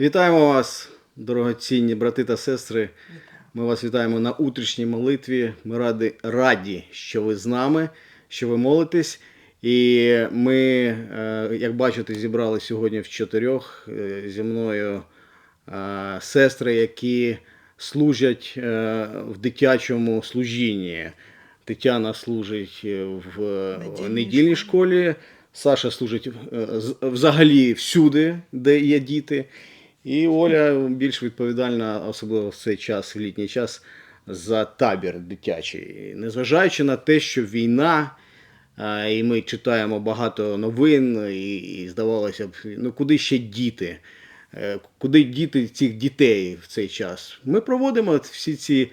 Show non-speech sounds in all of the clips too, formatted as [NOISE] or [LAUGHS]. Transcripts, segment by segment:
Вітаємо вас, дорогоцінні брати та сестри. Ми вас вітаємо на утрішній молитві. Ми раді, раді, що ви з нами, що ви молитесь. І ми, е, як бачите, зібрали сьогодні в чотирьох е, зі мною е, сестри, які служать в дитячому служінні. Тетяна служить в Недільній школі. Саша служить взагалі всюди, де є діти. І Оля більш відповідальна, особливо в цей час, в літній час, за табір дитячий. Незважаючи на те, що війна, і ми читаємо багато новин, і, і здавалося б, ну куди ще діти? Е, Куди діти цих дітей в цей час? Ми проводимо всі ці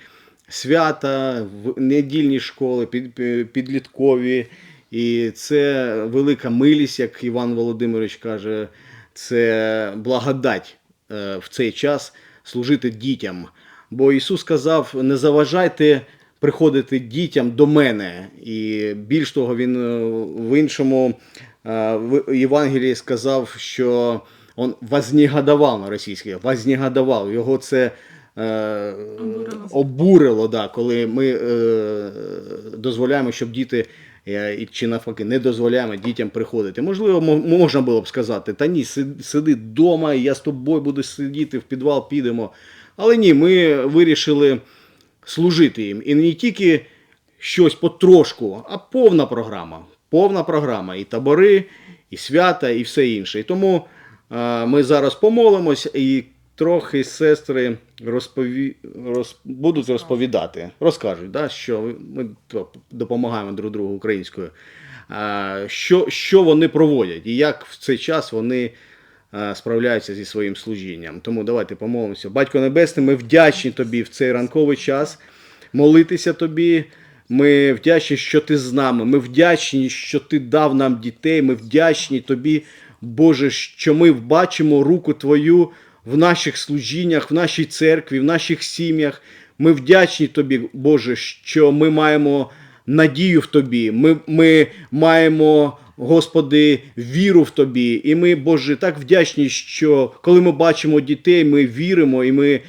свята, недільні школи, під, під- підліткові. І це велика милість, як Іван Володимирович каже, це благодать в цей час служити дітям. Бо Ісус сказав: не заважайте приходити дітям до мене. І більш того, Він е, в іншому е, в Євангелії сказав, що він вознегодував на російській, вознегодував. Його це е, обурило, да, коли ми е, дозволяємо, щоб діти е, чи навпаки не дозволяємо дітям приходити. Можливо, можна було б сказати, та ні, сиди вдома, я з тобою буду сидіти, в підвал підемо. Але ні, ми вирішили служити їм. І не тільки щось потрошку, а повна програма. Повна програма. І табори, і свята, і все інше. І тому ми зараз помолимось і трохи сестри розпові... роз... будуть розповідати, розкажуть, да, що ми допомагаємо друг другу українською. Е, що, що вони проводять і як в цей час вони е, справляються зі своїм служінням. Тому давайте помолимося. Батько Небесний, ми вдячні тобі в цей ранковий час молитися тобі. Ми вдячні, що ти з нами. Ми вдячні, що ти дав нам дітей. Ми вдячні тобі, Боже, що ми бачимо руку Твою в наших служіннях, в нашій церкві, в наших сім'ях. Ми вдячні тобі, Боже, що ми маємо надію в тобі. Ми, ми маємо, Господи, віру в тобі. І ми, Боже, так вдячні, що коли ми бачимо дітей, ми віримо і ми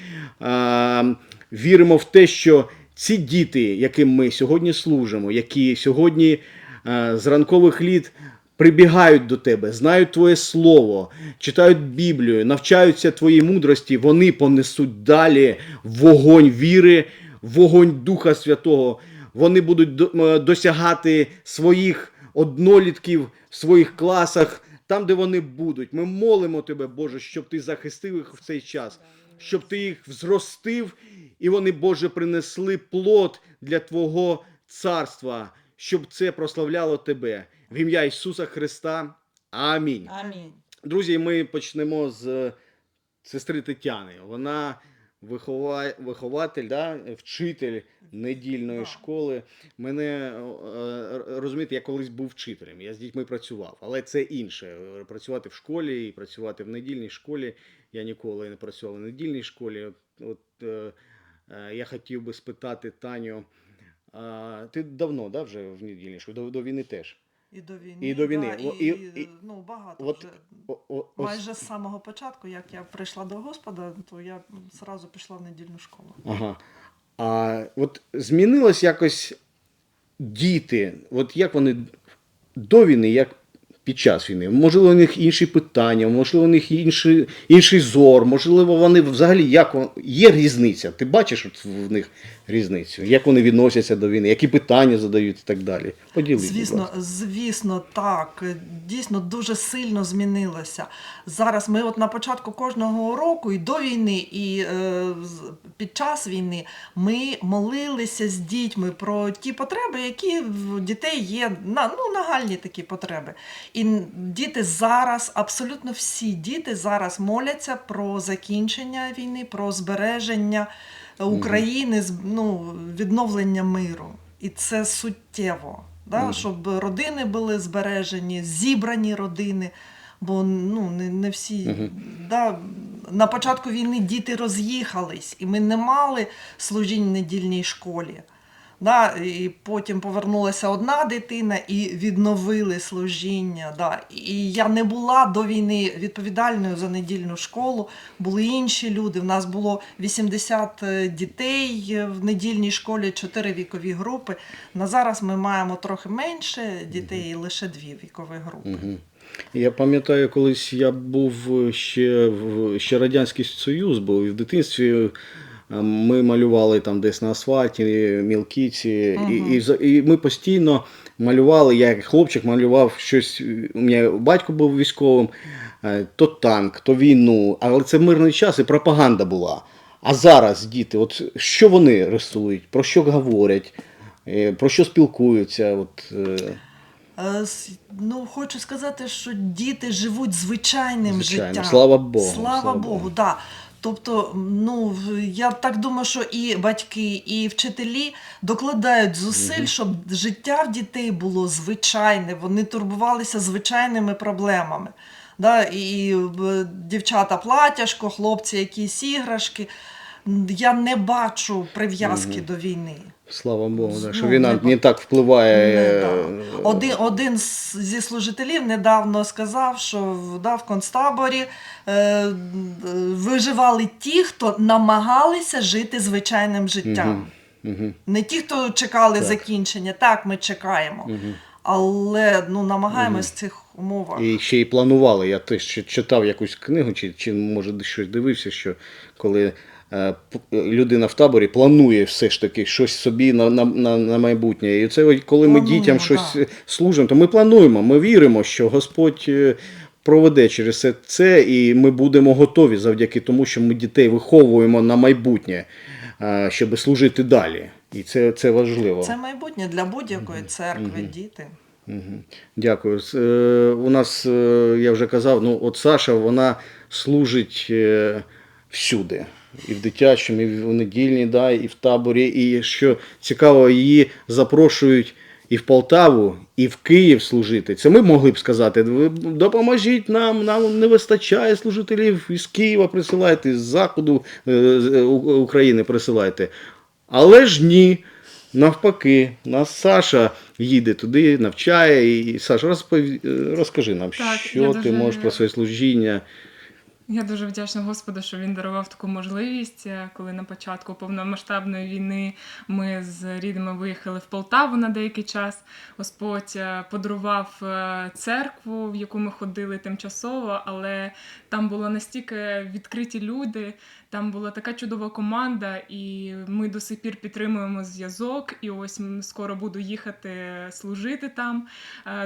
а, віримо в те, що ці діти, яким ми сьогодні служимо, які сьогодні а, з ранкових літ прибігають до тебе, знають Твоє Слово, читають Біблію, навчаються Твоїй мудрості, вони понесуть далі вогонь віри, вогонь Духа Святого. Вони будуть досягати своїх однолітків в своїх класах, там, де вони будуть. Ми молимо тебе, Боже, щоб ти захистив їх в цей час, щоб ти їх зростив, і вони, Боже, принесли плод для Твого царства, щоб це прославляло тебе. В ім'я Ісуса Христа. Амінь. Амінь. Друзі, ми почнемо з е, сестри Тетяни. Вона вихова... вихователь, да? вчитель недільної Да. школи. Мене е, розумієте, я колись був вчителем, я з дітьми працював, але це інше. Працювати в школі і працювати в недільній школі. Я ніколи не працював в недільній школі. От, от е, е, я хотів би спитати Таню. А, ти давно да, вже в недільній школі? До, до війни теж. І до війни. І до війни. Да, і, і- і- ну, багато от- вже. О, о, ось- Майже з самого початку, як я прийшла до Господа, то я зразу пішла в недільну школу. Ага. А от змінилось якось діти, от як вони до війни, як під час війни. Можливо, у них інші питання, можливо, у них інший, інший зор, можливо, вони взагалі як є різниця. Ти бачиш от в них різницю, як вони відносяться до війни, які питання задають і так далі. Поділись. Звісно, звісно, так. Дійсно дуже сильно змінилося. Зараз ми от на початку кожного року і до війни, і е, під час війни ми молилися з дітьми про ті потреби, які в дітей є на, ну, нагальні такі потреби. І н- діти зараз, абсолютно всі діти зараз моляться про закінчення війни, про збереження України, ну, відновлення миру. І це суттєво, да? Щоб родини були збережені, зібрані родини. Бо ну, не, не всі Мгм. да, на початку війни діти роз'їхались, і ми не мали служінь в недільній школі. Да, і потім повернулася одна дитина і відновили служіння. Да. І я не була до війни відповідальною за недільну школу. Були інші люди. У нас було 80 дітей в недільній школі, 4 вікові групи. На зараз ми маємо трохи менше дітей, лише дві вікові групи. Я пам'ятаю, колись я був ще в ще Радянський Союз був, і в дитинстві е, ми малювали там десь на асфальті, мілкіці, і, і, і ми постійно малювали, я як хлопчик малював щось. У мене батько був військовим, е, то танк, то війну, але це мирний час і пропаганда була. А зараз діти, от що вони рисують, про що говорять, е, про що спілкуються? От, е, Ну, хочу сказати, що діти живуть звичайним Звичайно. життям. Слава Богу, Слава, слава Богу, Богу. да. Тобто, ну я так думаю, що і батьки, і вчителі докладають зусиль, щоб життя в дітей було звичайне. Вони турбувалися звичайними проблемами. Да? І е, дівчата платяшко, хлопці якісь іграшки. Я не бачу прив'язки до війни. Слава Богу, да, що Ну, війна не- не так впливає. Не, е, да. Один, один зі служителів недавно сказав, що да, в концтаборі е, е, виживали ті, хто намагалися жити звичайним життям. Мгм. Не ті, хто чекали Так. закінчення, так, ми чекаємо. Але ну, намагаємось в цих умовах. І ще й планували. Я теж читав якусь книгу, чи, чи може щось дивився, що коли е, людина в таборі планує все ж таки щось собі на, на, на, на майбутнє. І це коли ми Плануємо, дітям щось да. е, служимо, то ми плануємо, ми віримо, що Господь. е, Проведе через це- це, і ми будемо готові завдяки тому, що ми дітей виховуємо на майбутнє, е, щоб служити далі. І це, це важливо. Це майбутнє для будь-якої церкви, діти. Мгм. Дякую. Е, У нас, е, я вже казав, ну от Саша, вона служить е, всюди. І в дитячому, і в недільній, да, і в таборі. І що цікаво, її запрошують і в Полтаву, і в Київ служити. Це ми могли б сказати, допоможіть нам, нам не вистачає служителів із Києва присилайте, з заходу е, з, е, У- України присилайте. Але ж ні. Навпаки, нас Саша їде туди, навчає. І Саша, розпові... е, розкажи нам, Так, що ти можеш про своє служіння. Я дуже вдячна Господу, що він дарував таку можливість, е, коли на початку повномасштабної війни ми з рідними виїхали в Полтаву на деякий час. Господь е, подарував е, церкву, в яку ми ходили тимчасово, але там було настільки відкриті люди, там була така чудова команда, і ми до сих пір підтримуємо зв'язок. І ось скоро буду їхати служити там,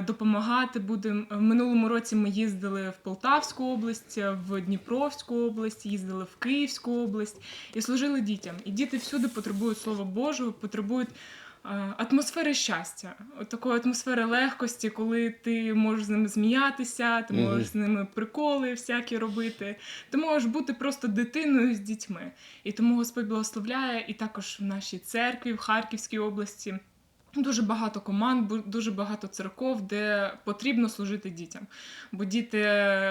допомагати будемо. В минулому році ми їздили в Полтавську область, в Дніпровську область, їздили в Київську область і служили дітям. І діти всюди потребують Слова Божого, потребують. е, Атмосфери щастя, от такої атмосфери легкості, коли ти можеш з ними зміятися, ти можеш з ними приколи всякі робити. Ти можеш бути просто дитиною з дітьми. І тому Господь благословляє, і також в нашій церкві, в Харківській області. Дуже багато команд, дуже багато церков, де потрібно служити дітям. Бо діти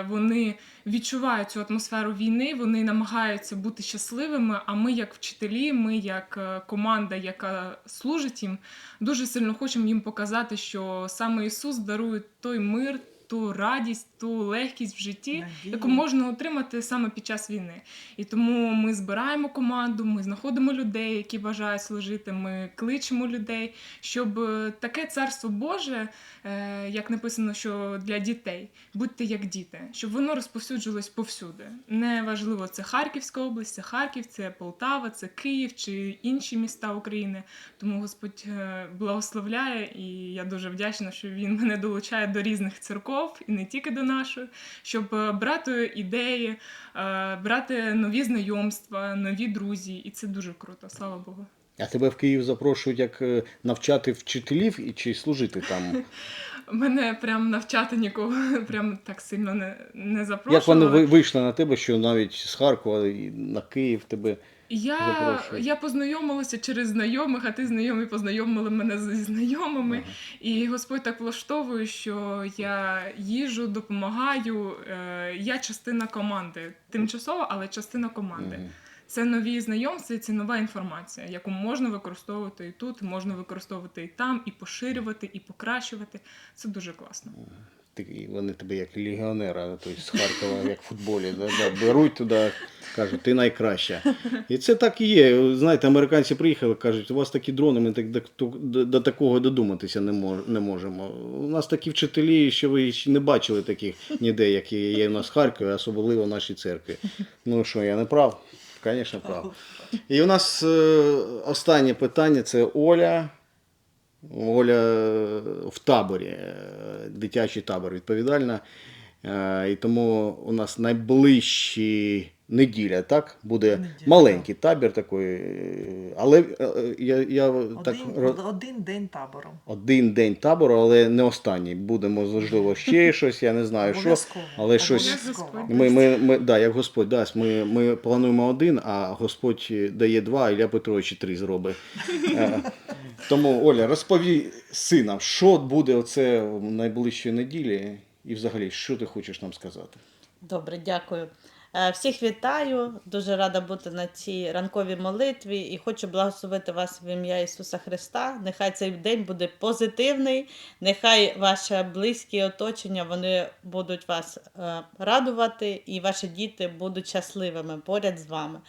вони відчувають цю атмосферу війни, вони намагаються бути щасливими. А ми, як вчителі, ми, як е, команда, яка служить їм, дуже сильно хочемо їм показати, що саме Ісус дарує той мир, ту радість, ту легкість в житті, Надію. яку можна отримати саме під час війни. І тому ми збираємо команду, ми знаходимо людей, які бажають служити. Ми кличемо людей, щоб е, таке царство Боже, е, як написано, що для дітей, будьте як діти, щоб воно розповсюджувалось повсюди. Неважливо, це Харківська область, це Харків, це Полтава, це Київ чи інші міста України. Тому Господь е, благословляє, і я дуже вдячна, що він мене долучає до різних церков і не тільки до нашої, щоб е, брати ідеї, е, брати нові знайомства, нові друзі, і це дуже круто. Слава Богу. А тебе в Київ запрошують як е, навчати вчителів і чи служити там? [LAUGHS] Мене прям навчати нікого [LAUGHS] прям так сильно не, не Як запрошували. вони ви- вийшли на тебе, що навіть з Харкова на Київ тебе. Я, я познайомилася через знайомих, а ти знайомі познайомили мене зі знайомими. Ага. І Господь так влаштовує, що я їжу, допомагаю. Е, я частина команди. Тимчасово, але частина команди. Мгм. це нові знайомства, це нова інформація, яку можна використовувати і тут, можна використовувати і там, і поширювати, і покращувати. Це дуже класно. Ти, вони тебе як легіонера, тобто з Харкова, як в футболі, да, да, беруть туди, кажуть, ти найкраща. І це так і є. Знаєте, американці приїхали, кажуть, у вас такі дрони, ми так до, до, до такого додуматися не, мож, не можемо. У нас такі вчителі, що ви ще не бачили таких ніде, які є у нас в Харкові, особливо в нашій церкві. Ну що, я не прав? Звісно, прав. І у нас е, останнє питання це Оля. Оля е, в таборі, е, дитячий табор відповідальна. Е, І тому у нас найближчі неділя, так? Буде Неділя, маленький табір такий. е, Але е, я, я так Один, ро- один день табору. один день табору, але не останній. Будемо, можливо, ще [LAUGHS] щось, я не знаю, що. Обов'язково. але щось- Обов'язково. Ми, ми, ми, да, як Господь дасть, ми, ми плануємо один, а Господь дає два, а Ілля Петрович три зробить. [LAUGHS] Е, Тому, Оля, розповій синам, що буде оце в найближчої неділі, і взагалі, що ти хочеш нам сказати? Добре, дякую. Е, Всіх вітаю, дуже рада бути на цій ранковій молитві і хочу благословити вас в ім'я Ісуса Христа. Нехай цей день буде позитивний, нехай ваше близькі оточення вони будуть вас е, радувати, і ваші діти будуть щасливими поряд з вами.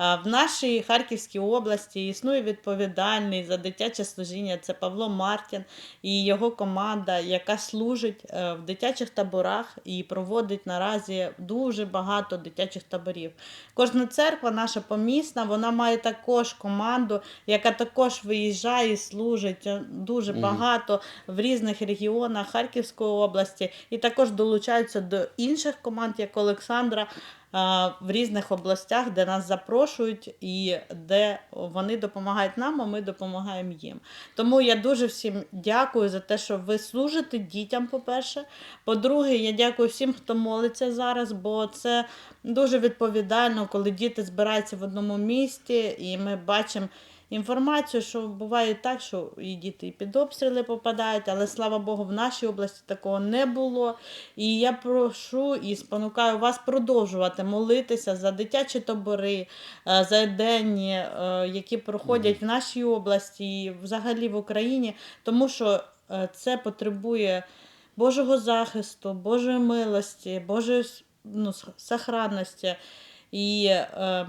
В нашій Харківській області існує відповідальний за дитяче служіння. Це Павло Мартін і його команда, яка служить е, в дитячих таборах і проводить наразі дуже багато дитячих таборів. Кожна церква, наша помісна, вона має також команду, яка також виїжджає і служить е, дуже багато в різних регіонах Харківської області, і також долучаються до інших команд, як Олександра. А, В різних областях, де нас запрошують, і де вони допомагають нам, а ми допомагаємо їм. Тому я дуже всім дякую за те, що ви служите дітям, по-перше. По-друге, я дякую всім, хто молиться зараз, бо це дуже відповідально, коли діти збираються в одному місті, і ми бачимо інформацію, що буває так, що і діти і під обстріли попадають, але слава Богу, в нашій області такого не було. І я прошу і спонукаю вас продовжувати молитися за дитячі табори, е, за денні, е, які проходять в нашій області і взагалі в Україні, тому що е, це потребує Божого захисту, Божої милості, Божої ну, сохранності. І е,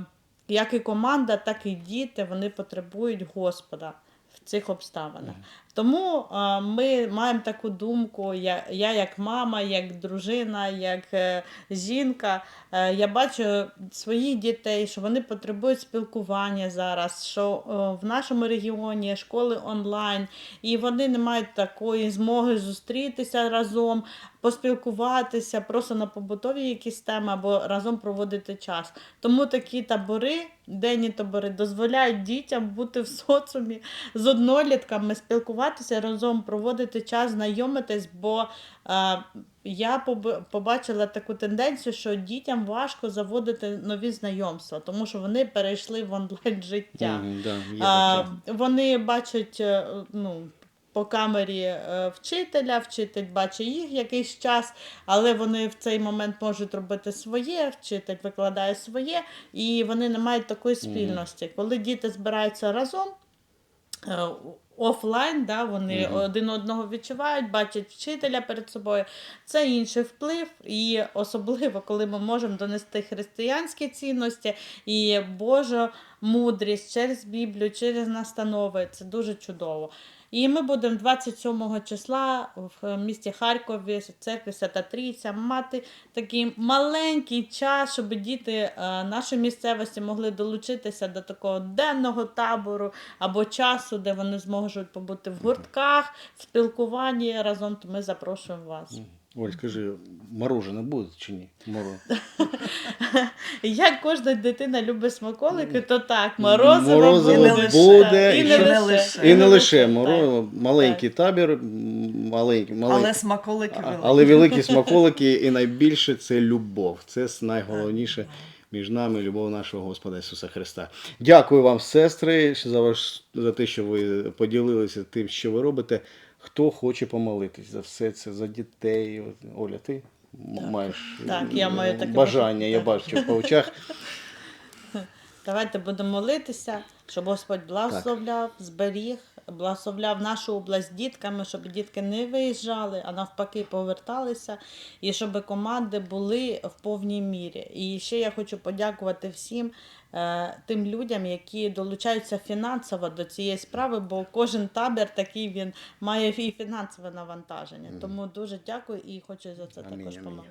як і команда, так і діти вони потребують Господа в цих обставинах. Тому ми маємо таку думку, я, я як мама, як дружина, як е, жінка. Е, я бачу своїх дітей, що вони потребують спілкування зараз, що е, в нашому регіоні школи онлайн, і вони не мають такої змоги зустрітися разом, поспілкуватися просто на побутові якісь теми або разом проводити час. Тому такі табори, денні табори, дозволяють дітям бути в соціумі з однолітками, спілкуватися разом, проводити час, знайомитись, бо е, я побачила таку тенденцію, що дітям важко заводити нові знайомства, тому що вони перейшли в онлайн життя. Мгм, да, таке. вони бачать е, ну, по камері е, вчителя, вчитель бачить їх якийсь час, але вони в цей момент можуть робити своє, вчитель викладає своє, і вони не мають такої спільності. Коли діти збираються разом. Офлайн, да, вони Мгм. один одного відчувають, бачать вчителя перед собою. Це інший вплив, і особливо, коли ми можемо донести християнські цінності і Божу мудрість через Біблію, через настанови. Це дуже чудово. І ми будемо 27 числа в місті Харкові, в церкві Свята Трійця, мати такий маленький час, щоб діти е, нашої місцевості могли долучитися до такого денного табору або часу, де вони зможуть побути в гуртках, в спілкуванні разом. То ми запрошуємо вас. Оль, скажи, мороженое буде чи ні? Моро... [LAUGHS] Як кожна дитина любить смаколики, то так, морозиво, Морозиво буде. буде, і, і не ще- лише. І не лише так. моро, маленький табір, маленький, маленький. Але смаколики А- великі. Але великі [LAUGHS] смаколики, і найбільше це любов. Це с- найголовніше між нами любов нашого Господа Ісуса Христа. Дякую вам, сестри, що за ваш за те, що ви поділилися тим, що ви робите. Хто хоче помолитись за все це, за дітей. Оля, ти так, маєш Так, я маю таке бажання, я бачу по очах. [LAUGHS] Давайте будемо молитися, щоб Господь благословляв, зберіг, благословляв нашу область дітками, щоб дітки не виїжджали, а навпаки поверталися, і щоб команди були в повній мірі. І ще я хочу подякувати всім е, тим людям, які долучаються фінансово до цієї справи, бо кожен табір такий він має і фінансове навантаження. Тому дуже дякую і хочу за це Амінь, також амінь.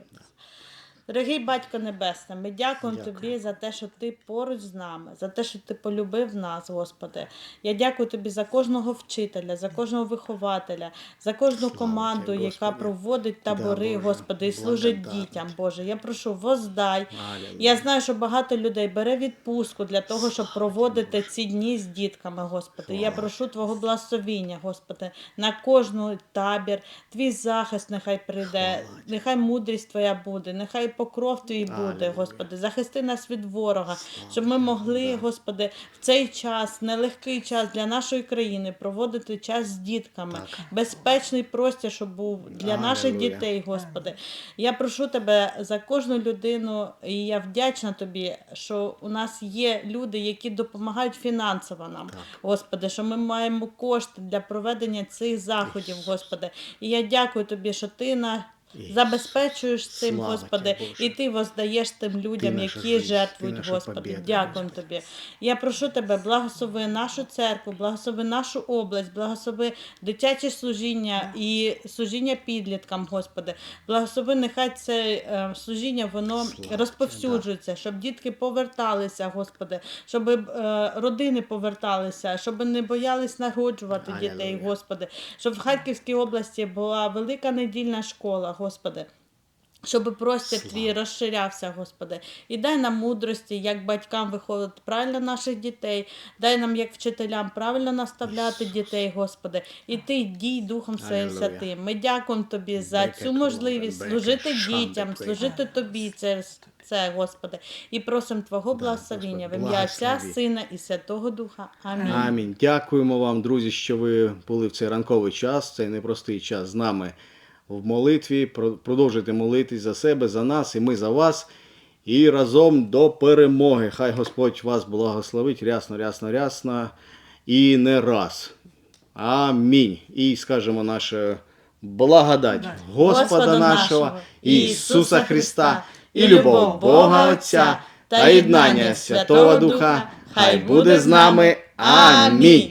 Дорогий батько Небесний, ми дякуємо Дякую. тобі за те, що ти поруч з нами, за те, що ти полюбив нас, Господи. Я дякую тобі за кожного вчителя, за кожного вихователя, за кожну Слава команду, Тебе, яка проводить табори, Боже, Господи, і служить благодатна. дітям, Боже. Я прошу, воздай. Алілуя. Я знаю, що багато людей бере відпустку для того, щоб проводити ці дні з дітками, Господи. Я прошу Твого благословіння, Господи, на кожну табір. Твій захист нехай прийде, нехай мудрість Твоя буде, нехай покров Твій буде, Господи. Захисти нас від ворога, щоб ми могли, Господи, в цей час, нелегкий час для нашої країни проводити час з дітками. Безпечний простір, щоб був для наших дітей, Господи. Я прошу тебе за кожну людину, і я вдячна тобі, що у нас є люди, які допомагають фінансово нам, Господи, що ми маємо кошти для проведення цих заходів, Господи. І я дякую тобі, що ти на. Забезпечуєш цим, Слава Господи, і ти воздаєш тим людям, наша які жизнь, жертвують, Господи. Дякуємо тобі. Я прошу тебе, благослови нашу церкву, благослови нашу область, благослови дитяче служіння і служіння підліткам, Господи. Благослови, нехай це е, служіння воно Слава розповсюджується, щоб дітки поверталися, Господи, щоб е, родини поверталися, щоб не боялись народжувати дітей, Господи, щоб в Харківській області була велика недільна школа, Господи. Щоб простір твій розширявся, Господи, і дай нам мудрості, як батькам виховувати правильно наших дітей, дай нам, як вчителям, правильно наставляти дітей, Господи, і ти дій Духом Своїм Святим. Ми дякуємо Тобі за цю можливість служити дітям, служити Тобі через це, Господи, і просимо Твого благословіння в ім'я Отця. Сина і Святого Духа. Амінь. Амінь. Дякуємо вам, друзі, що ви були в цей ранковий час, цей непростий час з нами в молитві. Про- Продовжуйте молитись за себе, за нас, і ми за вас. І разом до перемоги. Хай Господь вас благословить рясно, рясно, рясно і не раз. Амінь. І скажемо наше благодать Господа нашого, Ісуса Христа і любов Бога Отця та єднання Святого Духа. Хай буде з нами. Амінь.